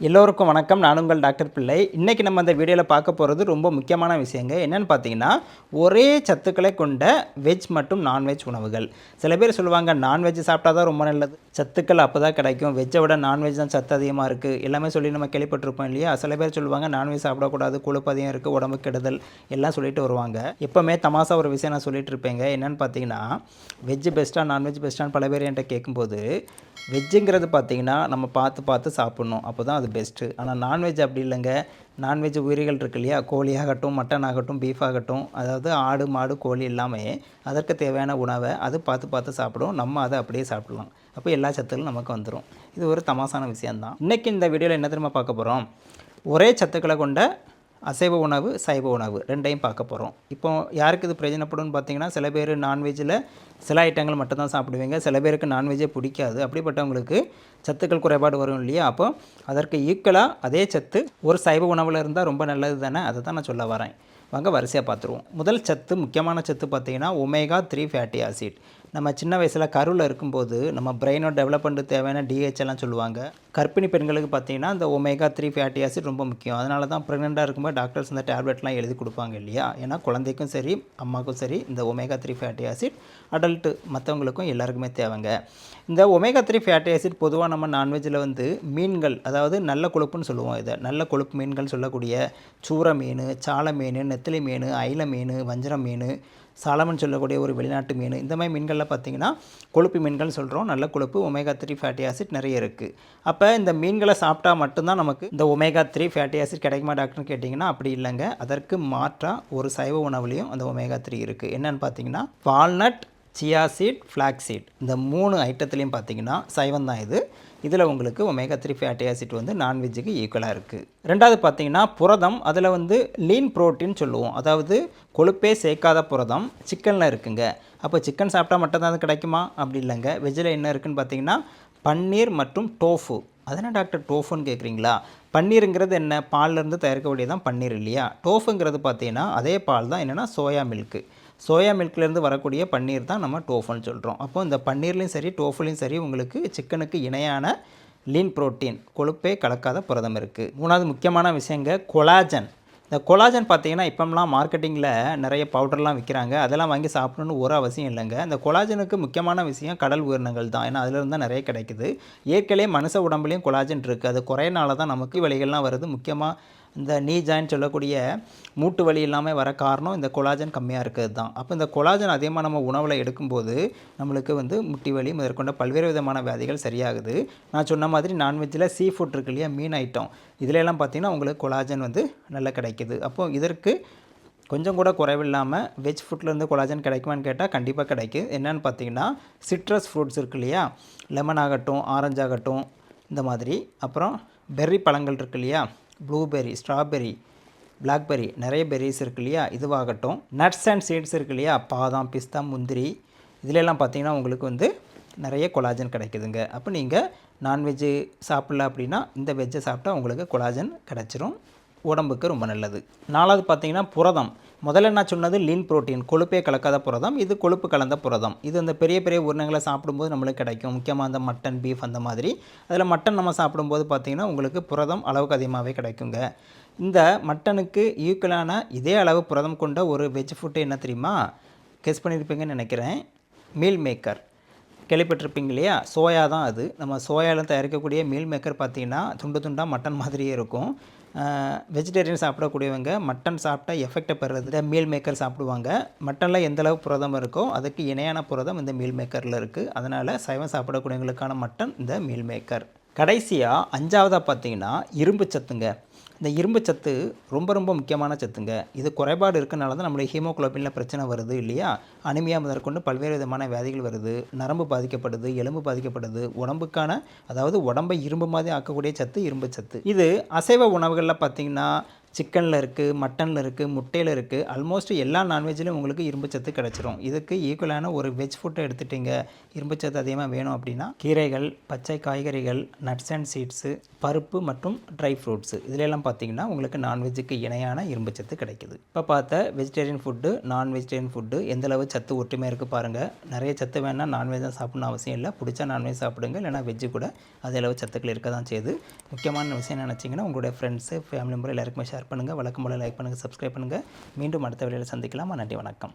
எல்லோருக்கும் வணக்கம். நான் உங்கள் டாக்டர் பிள்ளை. இன்றைக்கி நம்ம அந்த வீடியோவில் பார்க்க போகிறது ரொம்ப முக்கியமான விஷயங்க. என்னென்னு பார்த்தீங்கன்னா ஒரே சத்துக்களை கொண்ட வெஜ் மற்றும் நான்வெஜ் உணவுகள். சில பேர் சொல்லுவாங்க நான்வெஜ் சாப்பிட்டா தான் ரொம்ப நல்லது. சத்துக்கள் அப்போ தான் கிடைக்கும் வெஜ்ஜை விட நான்வெஜ் தான் சத்து அதிகமாக இருக்குது எல்லாமே சொல்லி நம்ம கேள்விப்பட்டிருப்போம் இல்லையா? சில பேர் சொல்லுவாங்க நான்வெஜ் சாப்பிடக்கூடாது. கொழுப்பு அதிகம் இருக்குது உடம்பு கெடுதல். எல்லாம் சொல்லிட்டு வருவாங்க. எப்போவுமே தமாசா ஒரு விஷயம் நான் சொல்லிட்டு இருப்பேங்க. என்னென்னு பார்த்தீங்கன்னா வெஜ் பெஸ்ட்டாக நான்வெஜ் பெஸ்ட்டான்னு பல பேர் என்கிட்ட கேட்கும்போது வெஜ்ஜுங்கிறது பார்த்தீங்கன்னா நம்ம பார்த்து பார்த்து சாப்பிட்ணும். அப்போ தான் அது பெஸ்ட்டு ஆனால் நான்வெஜ் அப்படி இல்லைங்க. நான்வெஜ் உயிரிகள் இருக்கு இல்லையா? கோழி ஆகட்டும் மட்டன் ஆகட்டும் பீஃப் ஆகட்டும் அதாவது ஆடு மாடு கோழி எல்லாமே அதற்கு தேவையான உணவை அது பார்த்து பார்த்து சாப்பிடும். நம்ம அதை அப்படியே சாப்பிடலாம். அப்போ எல்லா சத்துக்களும் நமக்கு வந்துடும் இது ஒரு தமாசான விஷயந்தான் இன்றைக்கி இந்த வீடியோவில் என்ன தெரியுமா பார்க்க போகிறோம் ஒரே சத்துக்களை கொண்ட அசைவ உணவு சைவ உணவு ரெண்டையும் பார்க்க போகிறோம் இப்போ யாருக்கு இது பிரயோஜனப்படும்னு பார்த்தீங்கன்னா சில பேர் நான்வெஜ்ஜில் சில ஐட்டங்கள் மட்டும்தான் சாப்பிடுவீங்க. சில பேருக்கு நான்வெஜ்ஜே பிடிக்காது. அப்படிப்பட்டவங்களுக்கு சத்துக்கள் குறைபாடு வரும் இல்லையா? அப்போ அதற்கு ஈக்குவலாக அதே சத்து ஒரு சைவ உணவில் இருந்தால் ரொம்ப நல்லது தானே? அதை தான் நான் சொல்ல வரேன். வாங்க வரிசையாக பார்த்துருவோம். முதல் சத்து முக்கியமான சத்து பார்த்தீங்கன்னா ஒமேகா த்ரீ ஃபேட்டி ஆசிட் நம்ம சின்ன வயசில் கருவில் இருக்கும்போது நம்ம பிரெயினோட டெவலப்மெண்ட்டு தேவையான டிஹெச் எல்லாம் சொல்லுவாங்க. கர்ப்பிணி பெண்களுக்கு பார்த்தீங்கன்னா இந்த ஒமேகா த்ரீ ஃபேட்டி ஆசிட் ரொம்ப முக்கியம். அதனால தான் ப்ரெக்னெண்ட்டாக இருக்கும்போது டாக்டர்ஸ் இந்த டேப்லெட்லாம் எழுதி கொடுப்பாங்க இல்லையா? ஏன்னா குழந்தைக்கும் சரி அம்மாவுக்கும் சரி இந்த omega three fatty acid adult மற்றவங்களுக்கும் எல்லாருக்குமே தேவைங்க. இந்த ஒமேகா த்ரீ ஃபேட்டி ஆசிட் பொதுவாக நம்ம நான்வெஜ்ஜில் வந்து மீன்கள் அதாவது நல்ல கொழுப்புன்னு சொல்லுவோம் இதை. நல்ல கொழுப்பு மீன்கள் சொல்லக்கூடிய சூர மீன் சால மீன் நெத்திலி மீன் ஐல மீன் வஞ்சரம் மீன் சாலமன் சொல்லக்கூடிய ஒரு வெளிநாட்டு மீன். இந்த மாதிரி மீன்களில் பார்த்தீங்கன்னா கொழுப்பு மீன்கள் சொல்கிறோம் நல்ல கொழுப்பு ஒமேகா த்ரீ ஃபேட்டி ஆசிட் நிறைய இருக்குது அப்போ இந்த மீன்களை சாப்பிட்டா மட்டும்தான் நமக்கு இந்த ஒமேகா த்ரீ ஃபேட்டி ஆசிட் கிடைக்குமா டாக்டர்னு கேட்டிங்கன்னா அப்படி இல்லைங்க. அதற்கு மாற்றாக ஒரு சைவ உணவுலையும் அந்த ஒமேகா த்ரீ இருக்குது என்னென்னு பார்த்தீங்கன்னா walnut chia seed flax seed. இந்த மூணு ஐட்டத்துலேயும் பார்த்தீங்கன்னா சைவம் தான் இது. இதில் உங்களுக்கு ஒமேகா த்ரீ ஃபேட்டி ஆசிட் வந்து நான்வெஜ்ஜுக்கு ஈக்குவலாக இருக்குது ரெண்டாவது பார்த்தீங்கன்னா புரதம். அதில் வந்து லீன் ப்ரோட்டீன் சொல்லுவோம். அதாவது கொழுப்பே சேர்க்காத புரதம். சிக்கனில் இருக்குங்க. அப்போ சிக்கன் சாப்பிட்டா மட்டும்தான் அது கிடைக்குமா? அப்படி இல்லைங்க. வெஜ்ஜில் என்ன இருக்குதுன்னு பார்த்தீங்கன்னா பன்னீர் மற்றும் டோஃபு அதனால் டாக்டர்? டோஃபுன்னு கேட்குறீங்களா? பன்னீருங்கிறது என்ன? பால்லேருந்து தயாரிக்கக்கூடியதான் பன்னீர் இல்லையா? டோஃபுங்கிறது பார்த்தீங்கன்னா அதே பால் தான். என்னென்னா சோயா மில்க்கு சோயா மில்க்லேருந்து வரக்கூடிய பன்னீர் தான் நம்ம டோஃபுன்னு சொல்கிறோம். அப்போ இந்த பன்னீர்லேயும் சரி டோஃபுலையும் சரி உங்களுக்கு சிக்கனுக்கு இணையான லீன் புரோட்டீன் கொழுப்பே கலக்காத புரதம் இருக்குது மூணாவது முக்கியமான விஷயங்க கொலாஜன். இந்த கொலாஜன் பார்த்திங்கன்னா இப்போம்லாம் மார்க்கெட்டிங்கில் நிறைய பவுடர்லாம் விற்கிறாங்க. அதெல்லாம் வாங்கி சாப்பிடணும்னு ஒரு அவசியம் இல்லைங்க. இந்த கொலாஜனுக்கு முக்கியமான விஷயம் கடல் உயிரினங்கள் தான். ஏன்னா அதிலிருந்து தான் நிறைய கிடைக்குது. ஏற்கனவே மனுஷ உடம்புலையும் கொலாஜன் இருக்குது அது குறையனால தான் நமக்கு விலைகள்லாம் வருது. முக்கியமாக இந்த நீ ஜாயின் சொல்லக்கூடிய மூட்டு வலி இல்லாமல் வர காரணம் இந்த கொலாஜன் கம்மியாக இருக்கிறது தான் அப்போ இந்த கொலாஜன் அதிகமாக நம்ம உணவில் எடுக்கும்போது நம்மளுக்கு வந்து முட்டி வலி முதற்கொண்ட பல்வேறு விதமான வியாதிகள் சரியாகுது. நான் சொன்ன மாதிரி நான்வெஜ்ஜில் சீ ஃபுட் இருக்கு இல்லையா மீன் ஐட்டம் இதிலெல்லாம் பார்த்திங்கன்னா பார்த்தீங்கன்னா உங்களுக்கு கொலாஜன் வந்து நல்லா கிடைக்குது. அப்போது இதற்கு கொஞ்சம் கூட குறைவில்லாமல் வெஜ் ஃபுட்லேருந்து கொலாஜன் கிடைக்குமான்னு கேட்டால் கண்டிப்பாக கிடைக்கும் என்னென்னு பார்த்தீங்கன்னா சிட்ரஸ் ஃப்ரூட்ஸ் இருக்கு இல்லையா லெமன் ஆகட்டும் ஆரஞ்சாகட்டும் இந்த மாதிரி. அப்புறம் பெர்ரி பழங்கள் இருக்கு இல்லையா ப்ளூபெர்ரி ஸ்ட்ராபெர்ரி பிளாக்பெர்ரி நிறைய பெர்ரிஸ் இருக்கு இல்லையா? இதுவாகட்டும். நட்ஸ் அண்ட் சீட்ஸ் இருக்கு இல்லையா? பாதாம் பிஸ்தா முந்திரி. இதிலெல்லாம் பார்த்தீங்கன்னா உங்களுக்கு வந்து நிறைய கொலாஜன் கிடைக்குதுங்க. அப்போ நீங்கள் நான்வெஜ்ஜு சாப்பிடல அப்படின்னா இந்த வெஜ்ஜை சாப்பிட்டா உங்களுக்கு கொலாஜன் கிடச்சிரும். உடம்புக்கு ரொம்ப நல்லது. நாலாவது பார்த்தீங்கன்னா புரதம். முதல்ல நான் சொன்னது லீன் புரோட்டீன் கொழுப்பே கலக்காத புரதம் இது கொழுப்பு கலந்த புரதம். இது இந்த பெரிய பெரிய உருணங்களை சாப்பிடும்போது நம்மளுக்கு கிடைக்கும். முக்கியமாக அந்த மட்டன் பீஃப் அந்த மாதிரி. அதில் மட்டன் நம்ம சாப்பிடும்போது பார்த்தீங்கன்னா உங்களுக்கு புரதம் அளவுக்கு அதிகமாகவே கிடைக்குங்க. இந்த மட்டனுக்கு ஈக்குவலான இதே அளவு புரதம் கொண்ட ஒரு வெஜ் ஃபுட்டு என்ன தெரியுமா? கெஸ் பண்ணியிருப்பீங்கன்னு நினைக்கிறேன். மீல் மேக்கர் கேள்விப்பட்டிருப்பீங்க இல்லையா? சோயா தான் அது. நம்ம சோயாவில் தயாரிக்கக்கூடிய மீல் மேக்கர் பார்த்திங்கன்னா துண்டு துண்டாக மட்டன் மாதிரியே இருக்கும். வெஜிடேரியன் சாப்பிடக்கூடியவங்க மட்டன் சாப்பிட்டா எஃபெக்டை பெறுறது இந்த மீல் மேக்கர் சாப்பிடுவாங்க. மட்டனில் எந்த அளவு புரதம் இருக்கோ அதுக்கு இணையான புரதம் இந்த மீல் மேக்கரில் இருக்குது அதனால் சைவம் சாப்பிடக்கூடியவங்களுக்கான மட்டன் இந்த மீல் மேக்கர் கடைசியாக அஞ்சாவதாக பார்த்தீங்கன்னா இரும்பு சத்துங்க. இந்த இரும்பு சத்து ரொம்ப ரொம்ப முக்கியமான சத்துங்க. இது குறைபாடு இருக்கனால தான் நம்மளுடைய ஹீமோகுளோபினில் பிரச்சனை வருது இல்லையா? அனிமியா முதற்கொண்டு பல்வேறு விதமான வியாதிகள் வருது. நரம்பு பாதிக்கப்படுது எலும்பு பாதிக்கப்படுது. உடம்புக்கான அதாவது உடம்பை இரும்பு மாதிரி ஆக்கக்கூடிய சத்து இரும்பு சத்து. இது அசைவ உணவுகளில் பார்த்தீங்கன்னா சிக்கனில் இருக்குது மட்டனில் இருக்குது முட்டையில் இருக்குது ஆல்மோஸ்ட் எல்லா நான்வெஜ்லையும் உங்களுக்கு இரும்புச்சத்து கிடச்சிரும். இதுக்கு ஈக்குவலான ஒரு வெஜ் ஃபுட்டை எடுத்துட்டீங்க இரும்புச்சத்து அதிகமாக வேணும் அப்படின்னா கீரைகள் பச்சை காய்கறிகள் நட்ஸ் அண்ட் சீட்ஸு பருப்பு மற்றும் ட்ரை ஃப்ரூட்ஸு இதிலெல்லாம் பார்த்தீங்கன்னா உங்களுக்கு நான்வெஜ்ஜுக்கு இணையான இரும்புச்சத்து கிடைக்குது. இப்போ பார்த்த vegetarian food non vegetarian food எந்தளவு சத்து ஒற்றுமையாக இருக்குது பாருங்கள் நிறைய சத்து வேணால் நான்வெஜ் தான் சாப்பிடணும் அவசியம் இல்லை. பிடிச்சா நான்வெஜ் சாப்பிடுங்க இல்லைனா வெஜ்ஜு கூட அதே அளவு சத்துக்கள் இருக்க தான் செய்யுது. முக்கியமான விஷயம் நினச்சிங்கன்னா உங்களுடைய ஃப்ரெண்ட்ஸு ஃபேமிலி முறை எல்லாருக்குமே ஷேர் பண்ணுங்கள் வழக்கம் போல் லைக் பண்ணுங்கள் சப்ஸ்கிரைப் பண்ணுங்கள் மீண்டும் அடுத்த வேலையில் சந்திக்கலாம். நன்றி வணக்கம்.